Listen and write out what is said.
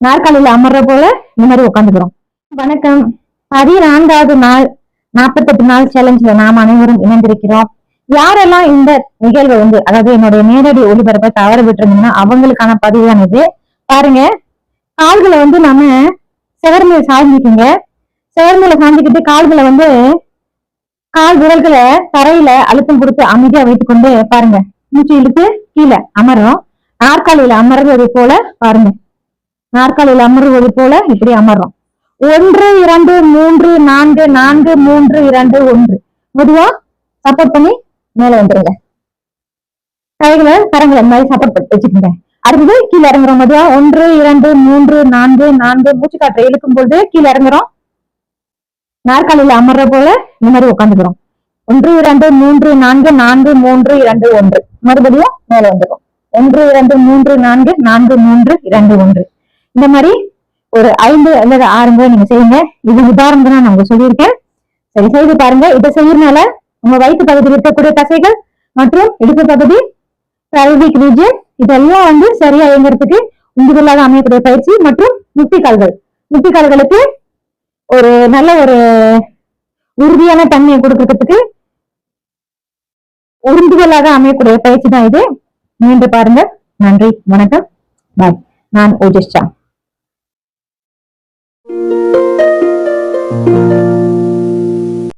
நாற்காலியில அமர்ற போல இந்த மாதிரி உட்காந்துக்கிறோம் வணக்கம். பதினான்காவது நாள் நாற்பத்தெட்டு நாள் சேலஞ்சில் நாம் அனைவரும் இணைந்திருக்கிறோம். யாரெல்லாம் இந்த நிகழ்வு வந்து அதாவது என்னுடைய நேரடி ஒளிபரப்பை தவற விட்டுருந்தீங்கன்னா அவங்களுக்கான பதிவு தான் இது. பாருங்க. கால்களை வந்து நம்ம செவர்மையில சாய்ஞ்சிக்கோங்க. செவர்மையில சாய்ஞ்சிக்கிட்டு கால்களை வந்து கால் விரல்களை தரையில அழுத்தம் கொடுத்து அமைதியா வைத்துக்கொண்டு பாருங்க. மூச்சு இழுத்து கீழே அமர்றோம். நாற்காலியில அமர்வது போல பாருங்க. நாற்காலியில் அமர்வது போல இப்படி அமர்றோம். ஒன்று இரண்டு மூன்று நான்கு நான்கு மூன்று இரண்டு ஒன்று. மெதுவா சப்போர்ட் பண்ணி மேல வந்துருங்க. கைகளை கரங்களை இந்த மாதிரி சப்போர்ட் பண்ணி வச்சுக்கோங்க. அடுத்தது கீழே இறங்குறோம். மெதுவா ஒன்று இரண்டு மூன்று நான்கு நான்கு. மூச்சு காற்றை இழுக்கும் பொழுது கீழே இறங்குறோம். நாற்காலியில அமர்ற போல இந்த மாதிரி உட்காந்துக்கிறோம் ஒன்று இரண்டு மூன்று நான்கு நான்கு மூன்று இரண்டு ஒன்று. மறுபடியும் மேல வந்துடும் ஒன்று இரண்டு மூன்று நான்கு நான்கு மூன்று இரண்டு ஒன்று. இந்த மாதிரி ஒரு ஐந்து அல்லது ஆறு முறை நீங்க செய்யுங்க. இது உதாரணம் தான் நான் உங்களுக்கு சொல்லியிருக்கேன். சரி செய்து பாருங்க. இதை செய்யறதுனால உங்க வயிற்று பகுதியில் இருக்கக்கூடிய தசைகள் மற்றும் இடுப்பு பகுதி pelvic region இதெல்லாம் வந்து சரியா இயங்குறதுக்கு உந்துதலாக அமையக்கூடிய பயிற்சி மற்றும் முட்டி கால்கள் முட்டி கால்களுக்கு ஒரு நல்ல ஒரு உறுதியான தன்மையை கொடுக்கறதுக்கு உறுதிகளாக அமையக்கூடிய பயிற்சி தான் இது. மீண்டும் பாருங்க. நன்றி வணக்கம். பாய் நான் ஓஜஸ்டா